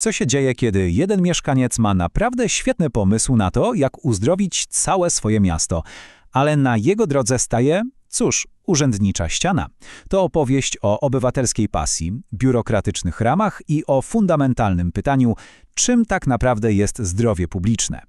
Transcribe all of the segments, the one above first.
Co się dzieje, kiedy jeden mieszkaniec ma naprawdę świetny pomysł na to, jak uzdrowić całe swoje miasto, ale na jego drodze staje, cóż, urzędnicza ściana. To opowieść o obywatelskiej pasji, biurokratycznych ramach i o fundamentalnym pytaniu, czym tak naprawdę jest zdrowie publiczne.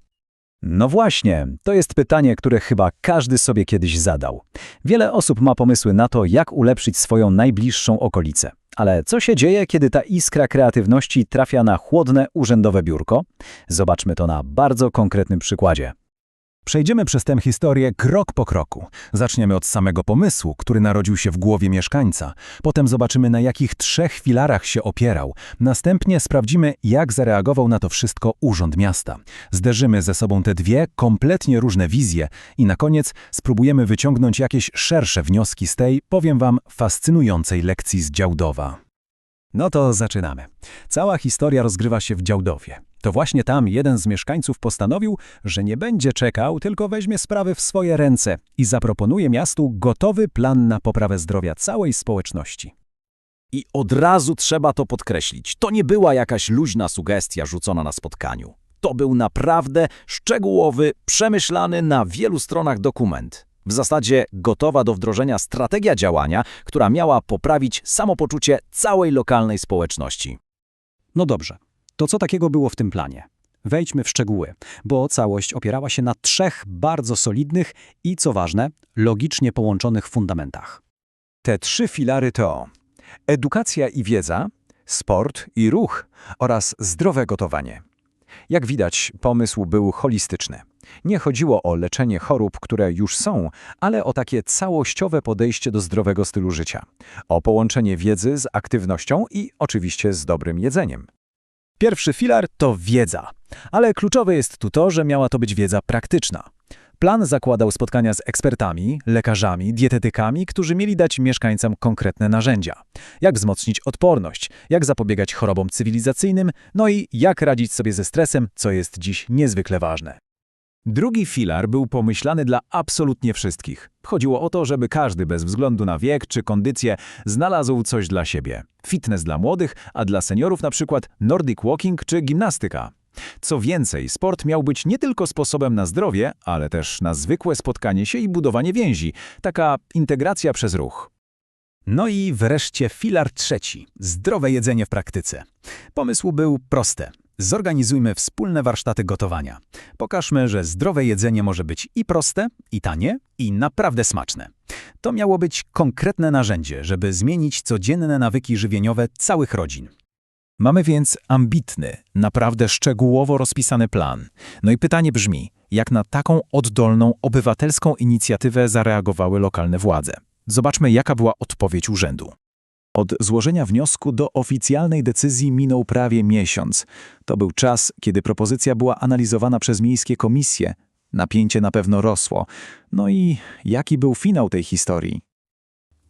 No właśnie, to jest pytanie, które chyba każdy sobie kiedyś zadał. Wiele osób ma pomysły na to, jak ulepszyć swoją najbliższą okolicę. Ale co się dzieje, kiedy ta iskra kreatywności trafia na chłodne, urzędowe biurko? Zobaczmy to na bardzo konkretnym przykładzie. Przejdziemy przez tę historię krok po kroku. Zaczniemy od samego pomysłu, który narodził się w głowie mieszkańca. Potem zobaczymy, na jakich trzech filarach się opierał. Następnie sprawdzimy, jak zareagował na to wszystko Urząd Miasta. Zderzymy ze sobą te dwie kompletnie różne wizje i na koniec spróbujemy wyciągnąć jakieś szersze wnioski z tej, powiem wam, fascynującej lekcji z Działdowa. No to zaczynamy. Cała historia rozgrywa się w Działdowie. To właśnie tam jeden z mieszkańców postanowił, że nie będzie czekał, tylko weźmie sprawy w swoje ręce i zaproponuje miastu gotowy plan na poprawę zdrowia całej społeczności. I od razu trzeba to podkreślić. To nie była jakaś luźna sugestia rzucona na spotkaniu. To był naprawdę szczegółowy, przemyślany na wielu stronach dokument. W zasadzie gotowa do wdrożenia strategia działania, która miała poprawić samopoczucie całej lokalnej społeczności. No dobrze, to co takiego było w tym planie? Wejdźmy w szczegóły, bo całość opierała się na trzech bardzo solidnych i, co ważne, logicznie połączonych fundamentach. Te trzy filary to edukacja i wiedza, sport i ruch oraz zdrowe gotowanie. Jak widać, pomysł był holistyczny. Nie chodziło o leczenie chorób, które już są, ale o takie całościowe podejście do zdrowego stylu życia. O połączenie wiedzy z aktywnością i oczywiście z dobrym jedzeniem. Pierwszy filar to wiedza, ale kluczowe jest tu to, że miała to być wiedza praktyczna. Plan zakładał spotkania z ekspertami, lekarzami, dietetykami, którzy mieli dać mieszkańcom konkretne narzędzia. Jak wzmocnić odporność, jak zapobiegać chorobom cywilizacyjnym, no i jak radzić sobie ze stresem, co jest dziś niezwykle ważne. Drugi filar był pomyślany dla absolutnie wszystkich. Chodziło o to, żeby każdy bez względu na wiek czy kondycję znalazł coś dla siebie. Fitness dla młodych, a dla seniorów na przykład Nordic Walking czy gimnastyka. Co więcej, sport miał być nie tylko sposobem na zdrowie, ale też na zwykłe spotkanie się i budowanie więzi. Taka integracja przez ruch. No i wreszcie filar trzeci – zdrowe jedzenie w praktyce. Pomysł był prosty. Zorganizujmy wspólne warsztaty gotowania. Pokażmy, że zdrowe jedzenie może być i proste, i tanie, i naprawdę smaczne. To miało być konkretne narzędzie, żeby zmienić codzienne nawyki żywieniowe całych rodzin. Mamy więc ambitny, naprawdę szczegółowo rozpisany plan. No i pytanie brzmi, jak na taką oddolną, obywatelską inicjatywę zareagowały lokalne władze? Zobaczmy, jaka była odpowiedź urzędu. Od złożenia wniosku do oficjalnej decyzji minął prawie miesiąc. To był czas, kiedy propozycja była analizowana przez miejskie komisje. Napięcie na pewno rosło. No i jaki był finał tej historii?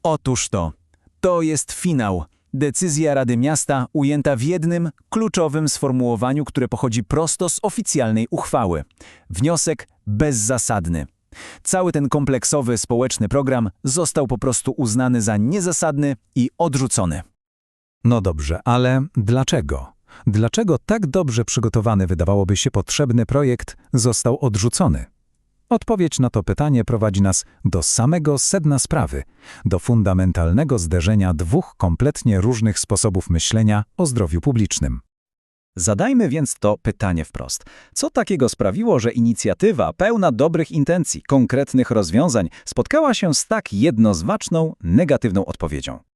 Otóż to. To jest finał. Decyzja Rady Miasta ujęta w jednym, kluczowym sformułowaniu, które pochodzi prosto z oficjalnej uchwały. Wniosek bezzasadny. Cały ten kompleksowy społeczny program został po prostu uznany za niezasadny i odrzucony. No dobrze, ale dlaczego? Dlaczego tak dobrze przygotowany wydawałoby się potrzebny projekt został odrzucony? Odpowiedź na to pytanie prowadzi nas do samego sedna sprawy, do fundamentalnego zderzenia dwóch kompletnie różnych sposobów myślenia o zdrowiu publicznym. Zadajmy więc to pytanie wprost. Co takiego sprawiło, że inicjatywa pełna dobrych intencji, konkretnych rozwiązań spotkała się z tak jednoznaczną, negatywną odpowiedzią?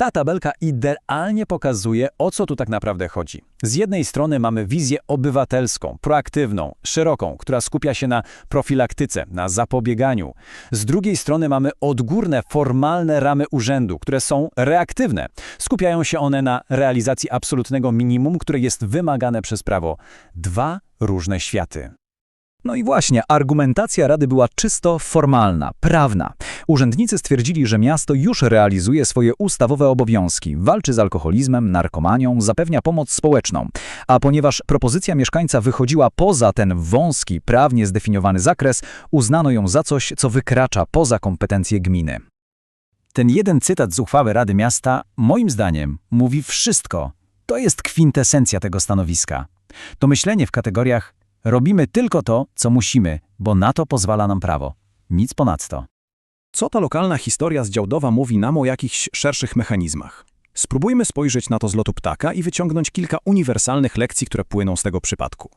Ta tabelka idealnie pokazuje, o co tu tak naprawdę chodzi. Z jednej strony mamy wizję obywatelską, proaktywną, szeroką, która skupia się na profilaktyce, na zapobieganiu. Z drugiej strony mamy odgórne, formalne ramy urzędu, które są reaktywne. Skupiają się one na realizacji absolutnego minimum, które jest wymagane przez prawo. Dwa różne światy. No i właśnie, argumentacja Rady była czysto formalna, prawna. Urzędnicy stwierdzili, że miasto już realizuje swoje ustawowe obowiązki, walczy z alkoholizmem, narkomanią, zapewnia pomoc społeczną. A ponieważ propozycja mieszkańca wychodziła poza ten wąski, prawnie zdefiniowany zakres, uznano ją za coś, co wykracza poza kompetencje gminy. Ten jeden cytat z uchwały Rady Miasta, moim zdaniem, mówi wszystko. To jest kwintesencja tego stanowiska. To myślenie w kategoriach robimy tylko to, co musimy, bo na to pozwala nam prawo. Nic ponadto. Co ta lokalna historia z Działdowa mówi nam o jakichś szerszych mechanizmach? Spróbujmy spojrzeć na to z lotu ptaka i wyciągnąć kilka uniwersalnych lekcji, które płyną z tego przypadku.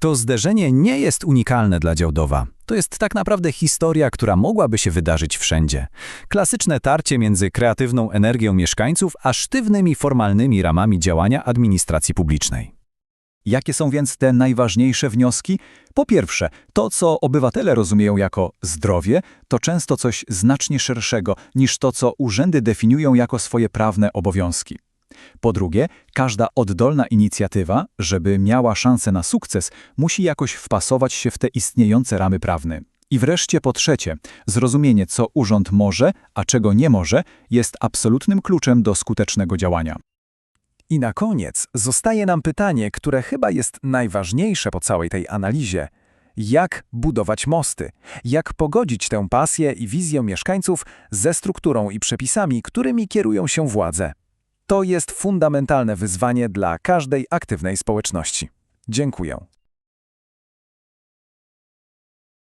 To zderzenie nie jest unikalne dla Działdowa. To jest tak naprawdę historia, która mogłaby się wydarzyć wszędzie. Klasyczne tarcie między kreatywną energią mieszkańców a sztywnymi formalnymi ramami działania administracji publicznej. Jakie są więc te najważniejsze wnioski? Po pierwsze, to co obywatele rozumieją jako zdrowie, to często coś znacznie szerszego niż to, co urzędy definiują jako swoje prawne obowiązki. Po drugie, każda oddolna inicjatywa, żeby miała szansę na sukces, musi jakoś wpasować się w te istniejące ramy prawne. I wreszcie po trzecie, zrozumienie, co urząd może, a czego nie może, jest absolutnym kluczem do skutecznego działania. I na koniec zostaje nam pytanie, które chyba jest najważniejsze po całej tej analizie. Jak budować mosty? Jak pogodzić tę pasję i wizję mieszkańców ze strukturą i przepisami, którymi kierują się władze? To jest fundamentalne wyzwanie dla każdej aktywnej społeczności. Dziękuję.